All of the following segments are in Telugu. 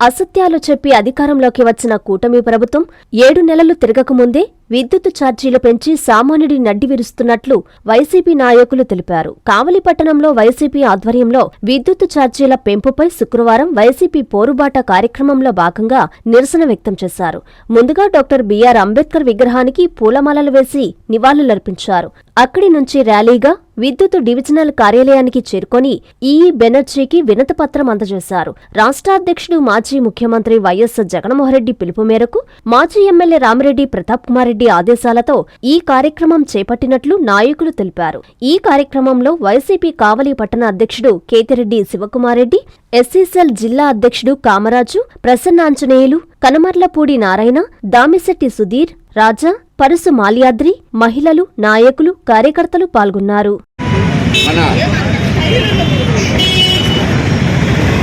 అసత్యాలు చెప్పి అధికారంలోకి వచ్చిన కూటమి ప్రభుత్వం ఏడు నెలలు తిరగకముందే విద్యుత్ ఛార్జీలు పెంచి సామాన్యుడి నడ్డి విరుస్తున్నట్లు వైసీపీ నాయకులు తెలిపారు. కావలి పట్టణంలో వైసీపీ ఆధ్వర్యంలో విద్యుత్ ఛార్జీల పెంపుపై శుక్రవారం వైసీపీ పోరుబాట కార్యక్రమంలో భాగంగా నిరసన వ్యక్తం చేశారు. ముందుగా డాక్టర్ బిఆర్ అంబేద్కర్ విగ్రహానికి పూలమాలలు వేసి నివాళులర్పించారు. అక్కడి నుంచి ర్యాలీగా విద్యుత్ డివిజనల్ కార్యాలయానికి చేరుకొని ఈఈ బెనర్జీకి వినతిపత్రం అందజేశారు. రాష్ట్రాధ్యక్షుడు మాజీ ముఖ్యమంత్రి వైఎస్ జగన్మోహన్రెడ్డి పిలుపు మేరకు మాజీ ఎమ్మెల్యే రామిరెడ్డి ప్రతాప్ కుమార్ రెడ్డి ఆదేశాలతో ఈ కార్యక్రమం చేపట్టినట్లు నాయకులు తెలిపారు. ఈ కార్యక్రమంలో వైసీపీ కావలి పట్టణ అధ్యక్షుడు కేతిరెడ్డి శివకుమారెడ్డి ఎస్సీసెల్ జిల్లా అధ్యక్షుడు కామరాజు ప్రసన్నాంజనేయులు కనమర్లపూడి నారాయణ దామిశెట్టి సుధీర్ రాజా పరుసు మాల్యాద్రి మహిళలు నాయకులు కార్యకర్తలు పాల్గొన్నారు.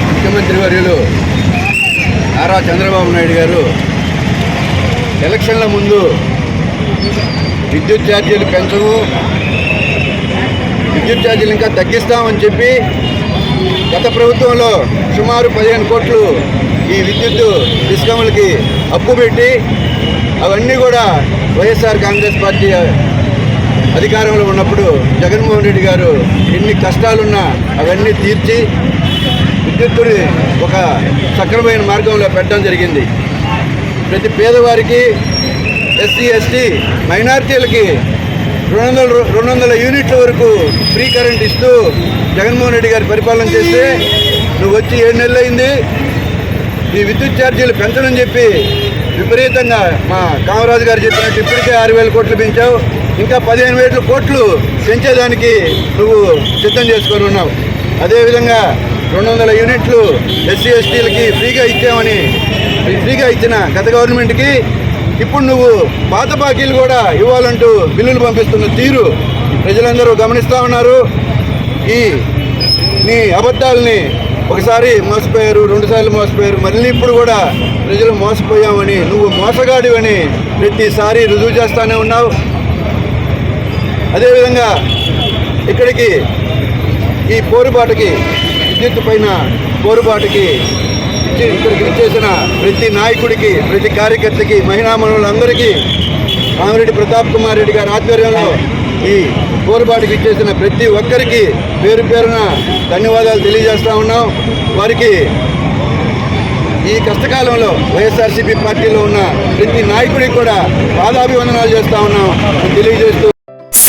ముఖ్యమంత్రి వర్యులు నారా చంద్రబాబు నాయుడు గారు ఎలక్షన్ల ముందు విద్యుత్ ఛార్జీలు పెంచము విద్యుత్ ఛార్జీలు ఇంకా తగ్గిస్తామని చెప్పి గత ప్రభుత్వంలో సుమారు పదిహేను కోట్లు ఈ విద్యుత్ డిస్కమ్లకి అప్పు పెట్టి అవన్నీ కూడా వైఎస్ఆర్ కాంగ్రెస్ పార్టీ అధికారంలో ఉన్నప్పుడు జగన్మోహన్ రెడ్డి గారు ఎన్ని కష్టాలున్నా అవన్నీ తీర్చి విద్యుత్తుని ఒక సక్రమైన మార్గంలో పెట్టడం జరిగింది. ప్రతి పేదవారికి ఎస్సీ ఎస్టీ మైనార్టీలకి రెండు వందల రెండు వందల యూనిట్ల వరకు ఫ్రీ కరెంట్ ఇస్తూ జగన్మోహన్ రెడ్డి గారి పరిపాలన చేస్తే నువ్వు వచ్చి ఏడు నెలలు అయింది ఈ విద్యుత్ ఛార్జీలు పెంచడం చెప్పి విపరీతంగా మా కామరాజు గారు చెప్పినట్టు ఇప్పటికే ఆరు వేల కోట్లు పెంచావు. ఇంకా పదిహేను వేల కోట్లు పెంచేదానికి నువ్వు సిద్ధం చేసుకొని ఉన్నావు. అదేవిధంగా రెండు వందల యూనిట్లు ఎస్సీ ఎస్టీలకి ఫ్రీగా ఇచ్చామని ఫ్రీగా ఇచ్చిన గత గవర్నమెంట్కి ఇప్పుడు నువ్వు పాత బాకీలు కూడా ఇవ్వాలంటూ బిల్లులు పంపిస్తున్న తీరు ప్రజలందరూ గమనిస్తూ ఉన్నారు. ఈ నీ అబద్ధాలని ఒకసారి మోసపోయారు రెండుసార్లు మోసపోయారు. మళ్ళీ ఇప్పుడు కూడా ప్రజలు మోసపోయామని నువ్వు మోసగాడివని ప్రతిసారి రుజువు చేస్తూనే ఉన్నావు. అదేవిధంగా ఇక్కడికి ఈ పోరుబాటుకి విద్యుత్ పైన పోరుబాటుకి ఇక్కడికి ఇచ్చేసిన ప్రతి నాయకుడికి ప్రతి కార్యకర్తకి మహిళా మనులందరికీ రామిరెడ్డి ప్రతాప్ కుమార్ రెడ్డి గారి ఆధ్వర్యంలో ఈ పోరుబాటుకి ఇచ్చేసిన ప్రతి ఒక్కరికి పేరు పేరున ధన్యవాదాలు తెలియజేస్తూ ఉన్నాం. వారికి ఈ కష్టకాలంలో వైఎస్ఆర్సీపీ పార్టీలో ఉన్న ప్రతి నాయకుడికి కూడా పాదాభివందనాలు చేస్తూ ఉన్నాం. తెలియజేస్తూ